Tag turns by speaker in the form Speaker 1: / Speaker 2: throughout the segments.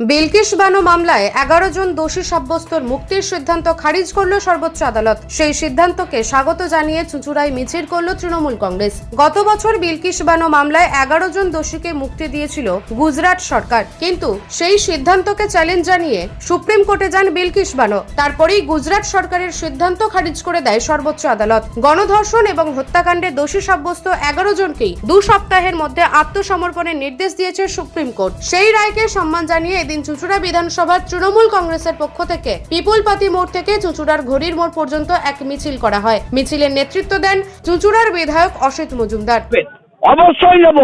Speaker 1: বিলকিস বানো মামলায় এগারো জন দোষী সাব্যস্তর মুক্তির সিদ্ধান্ত খারিজ করল সর্বোচ্চ আদালত। সেই সিদ্ধান্তকে স্বাগত জানিয়ে চুঁচুড়ায় মিছিল করল তৃণমূল কংগ্রেস। গত বছর বিলকিস বানো মামলায় এগারো জন দোষীকে মুক্তি দিয়েছিল গুজরাট সরকার। কিন্তু সেই সিদ্ধান্তকে চ্যালেঞ্জ জানিয়ে সুপ্রিম কোর্টে যান বিলকিস বানো। তারপরেই গুজরাট সরকারের সিদ্ধান্ত খারিজ করে দেয় সর্বোচ্চ আদালত। গণধর্ষণ এবং হত্যাকাণ্ডে দোষী সাব্যস্ত এগারো জনকেই দু সপ্তাহের মধ্যে আত্মসমর্পণের নির্দেশ দিয়েছে সুপ্রিম কোর্ট। সেই রায়কে সম্মান জানিয়ে এদিন চুঁচুড়া বিধানসভার তৃণমূল কংগ্রেসের পক্ষ থেকে পিপুল পাতি মোড় থেকে চুঁচুড়ার ঘড়ির মোড় পর্যন্ত এক মিছিল করা হয়। মিছিলের নেতৃত্ব দেন চুঁচুড়ার বিধায়ক অসিত মজুমদার।
Speaker 2: অবশ্যই নেব।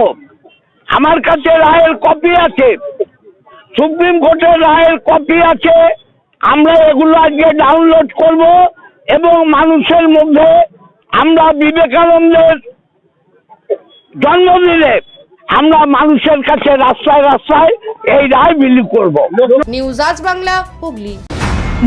Speaker 2: আমার কাছে রায়ের কপি আছে। সুপ্রিম কোর্টের রায়ের কপি আছে। আমরা এগুলো আজকে ডাউনলোড করব এবং মানুষের মধ্যে আমরা বিবেকানন্দের জন্মদিনে আমরা মানুষের কাছে রাস্তায় রাস্তায় এই রায় বিলি করব।
Speaker 1: নিউজ আজ বাংলা হুগলি।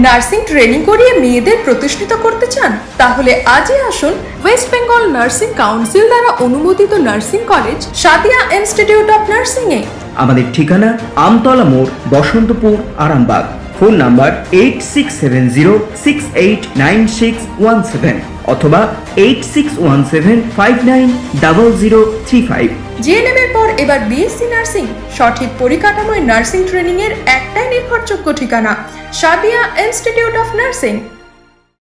Speaker 3: নার্সিং ট্রেনিং করিয়ে মেয়েদের প্রতিষ্ঠিত করতে চান তাহলে আজই আসুন ওয়েস্ট বেঙ্গল নার্সিং কাউন্সিল দ্বারা অনুমোদিত nursing college Sadia institute of nursing এ
Speaker 4: আমাদের ঠিকানা আমতলা মোড় Basantapur Arambagh. Phone number eight six seven zero six eight nine six one seven অথবা eight six one seven five nine double zero three five.
Speaker 3: GNM এর পর এবার BSc nursing, সঠিক পরিকাঠামোয় nursing training এর একটাই নির্ভরযোগ্য ঠিকানা সাদিয়া ইনস্টিটিউট অফ নার্সিং।